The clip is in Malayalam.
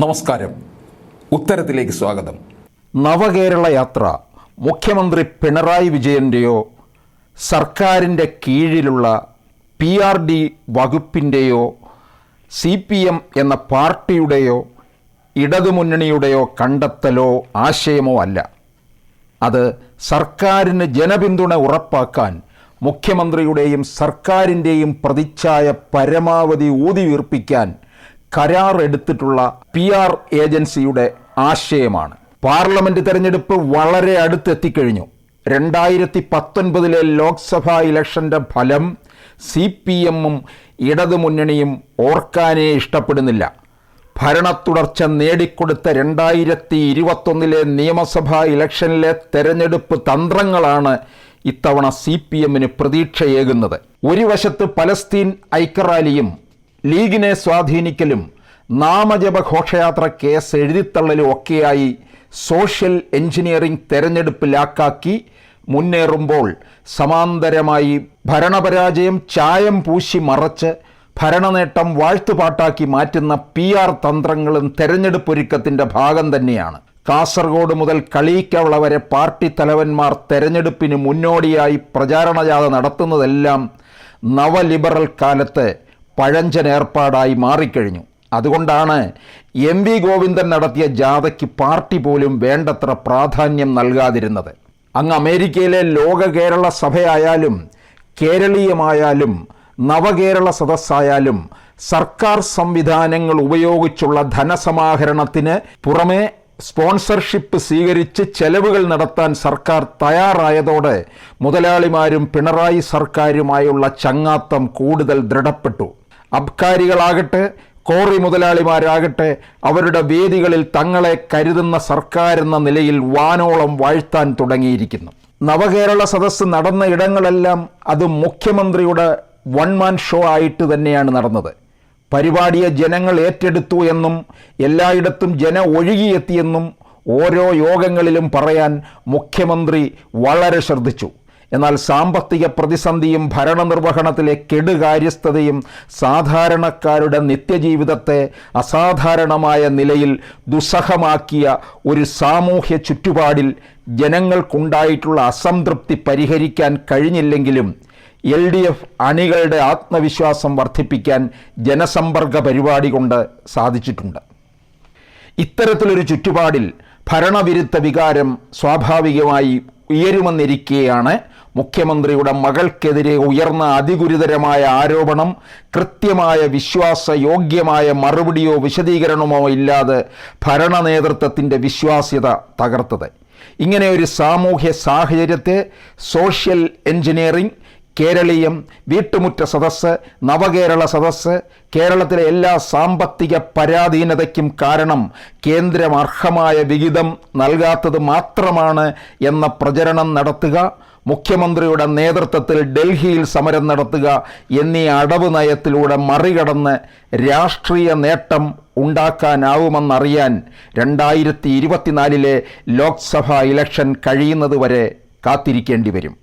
നമസ്കാരം. ഉത്തരത്തിലേക്ക് സ്വാഗതം. നവകേരള യാത്ര മുഖ്യമന്ത്രി പിണറായി വിജയന്റെയോ സർക്കാരിന്റെ കീഴിലുള്ള പി ആർ ഡി വകുപ്പിന്റെയോ സി പി എം എന്ന പാർട്ടിയുടെയോ ഇടതുമുന്നണിയുടെയോ കണ്ടെത്തലോ ആശയമോ അല്ല. അത് സർക്കാരിന് ജനപിന്തുണ ഉറപ്പാക്കാൻ മുഖ്യമന്ത്രിയുടെയും സർക്കാരിന്റെയും പ്രതിച്ഛായ പരമാവധി ഊതിവീർപ്പിക്കാൻ കരാർ എടുത്തിട്ടുള്ള പി ആർ ഏജൻസിയുടെ ആശയമാണ്. പാർലമെന്റ് തെരഞ്ഞെടുപ്പ് വളരെ അടുത്തെത്തിക്കഴിഞ്ഞു. രണ്ടായിരത്തി പത്തൊൻപതിലെ ലോക്സഭാ ഇലക്ഷന്റെ ഫലം സി പി എമ്മും ഇടതുമുന്നണിയും ഓർക്കാനേ ഇഷ്ടപ്പെടുന്നില്ല. ഭരണത്തുടർച്ച നേടിക്കൊടുത്ത രണ്ടായിരത്തി ഇരുപത്തൊന്നിലെ നിയമസഭാ ഇലക്ഷനിലെ തെരഞ്ഞെടുപ്പ് തന്ത്രങ്ങളാണ് ഇത്തവണ സി പി എമ്മിന് പ്രതീക്ഷയേകുന്നത്. ഒരു വശത്ത് പലസ്തീൻ ഐക്യറാലിയും ലീഗിനെ സ്വാധീനിക്കലും നാമജപ ഘോഷയാത്ര കേസ് എഴുതിത്തള്ളലും ഒക്കെയായി സോഷ്യൽ എഞ്ചിനീയറിംഗ് തെരഞ്ഞെടുപ്പ് ലാക്കാക്കി മുന്നേറുമ്പോൾ സമാന്തരമായി ഭരണപരാജയം ചായം പൂശി മറച്ച് ഭരണനേട്ടം വാഴ്ത്തുപാട്ടാക്കി മാറ്റുന്ന പി ആർ തന്ത്രങ്ങളും തെരഞ്ഞെടുപ്പൊരുക്കത്തിന്റെ ഭാഗം തന്നെയാണ്. കാസർഗോഡ് മുതൽ കളിയിക്കവള വരെ പാർട്ടി തലവന്മാർ തെരഞ്ഞെടുപ്പിന് മുന്നോടിയായി പ്രചാരണ ജാഥ നടത്തുന്നതെല്ലാം നവലിബറൽ കാലത്ത് പഴഞ്ചൻ ഏർപ്പാടായി മാറിക്കഴിഞ്ഞു. അതുകൊണ്ടാണ് എം വി ഗോവിന്ദൻ നടത്തിയ ജാഥയ്ക്ക് പാർട്ടി പോലും വേണ്ടത്ര പ്രാധാന്യം നൽകാതിരുന്നത്. അങ്ങ് അമേരിക്കയിലെ ലോക കേരള സഭയായാലും കേരളീയമായാലും നവകേരള സദസ്സായാലും സർക്കാർ സംവിധാനങ്ങൾ ഉപയോഗിച്ചുള്ള ധനസമാഹരണത്തിന് പുറമെ സ്പോൺസർഷിപ്പ് സ്വീകരിച്ച് ചെലവുകൾ നടത്താൻ സർക്കാർ തയ്യാറായതോടെ മുതലാളിമാരും പിണറായി സർക്കാരുമായുള്ള ചങ്ങാത്തം കൂടുതൽ ദൃഢപ്പെട്ടു. അബ്കാരികളാകട്ടെ കോറി മുതലാളിമാരാകട്ടെ അവരുടെ വേദികളിൽ തങ്ങളെ കരുതുന്ന സർക്കാരെന്ന നിലയിൽ വാനോളം വാഴ്ത്താൻ തുടങ്ങിയിരിക്കുന്നു. നവകേരള സദസ്സ് നടന്ന ഇടങ്ങളെല്ലാം അത് മുഖ്യമന്ത്രിയുടെ വൺമാൻ ഷോ ആയിട്ട് തന്നെയാണ് നടന്നത്. പരിപാടിയെ ജനങ്ങൾ ഏറ്റെടുത്തു എന്നും എല്ലായിടത്തും ജന ഒഴുകിയെത്തിയെന്നും ഓരോ യോഗങ്ങളിലും പറയാൻ മുഖ്യമന്ത്രി വളരെ ശ്രദ്ധിച്ചു. എന്നാൽ സാമ്പത്തിക പ്രതിസന്ധിയും ഭരണനിർവഹണത്തിലെ കെടുകാര്യസ്ഥതയും സാധാരണക്കാരുടെ നിത്യജീവിതത്തെ അസാധാരണമായ നിലയിൽ ദുസ്സഹമാക്കിയ ഒരു സാമൂഹ്യ ചുറ്റുപാടിൽ ജനങ്ങൾക്കുണ്ടായിട്ടുള്ള അസംതൃപ്തി പരിഹരിക്കാൻ കഴിഞ്ഞില്ലെങ്കിലും എൽ ഡി എഫ് അണികളുടെ ആത്മവിശ്വാസം വർദ്ധിപ്പിക്കാൻ ജനസമ്പർക്ക പരിപാടി കൊണ്ട് സാധിച്ചിട്ടുണ്ട്. ഇത്തരത്തിലൊരു ചുറ്റുപാടിൽ ഭരണവിരുദ്ധ വികാരം സ്വാഭാവികമായി ഉയരുമെന്നിരിക്കെയാണ് മുഖ്യമന്ത്രിയുടെ മകൾക്കെതിരെ ഉയർന്ന അതിഗുരുതരമായ ആരോപണം കൃത്യമായ വിശ്വാസയോഗ്യമായ മറുപടിയോ വിശദീകരണമോ ഇല്ലാതെ ഭരണ നേതൃത്വത്തിന്റെ വിശ്വാസ്യത തകർത്തത്. ഇങ്ങനെ ഒരു സാമൂഹ്യ സാഹചര്യത്തെ സോഷ്യൽ എഞ്ചിനീയറിംഗ് കേരളീയം വീട്ടുമുറ്റ സദസ്സ് നവകേരള സദസ്സ് കേരളത്തിലെ എല്ലാ സാമ്പത്തിക പരാധീനതയ്ക്കും കാരണം കേന്ദ്രം അർഹമായ വിഹിതം നൽകാത്തത് മാത്രമാണ് എന്ന പ്രചരണം നടത്തുക മുഖ്യമന്ത്രിയുടെ നേതൃത്വത്തിൽ ഡൽഹിയിൽ സമരം നടത്തുക എന്നീ അടവ് നയത്തിലൂടെ മറികടന്ന് രാഷ്ട്രീയ നേട്ടം ഉണ്ടാക്കാനാവുമെന്നറിയാൻ രണ്ടായിരത്തി ഇരുപത്തിനാലിലെ ലോക്സഭാ ഇലക്ഷൻ കഴിയുന്നതുവരെ കാത്തിരിക്കേണ്ടി വരും.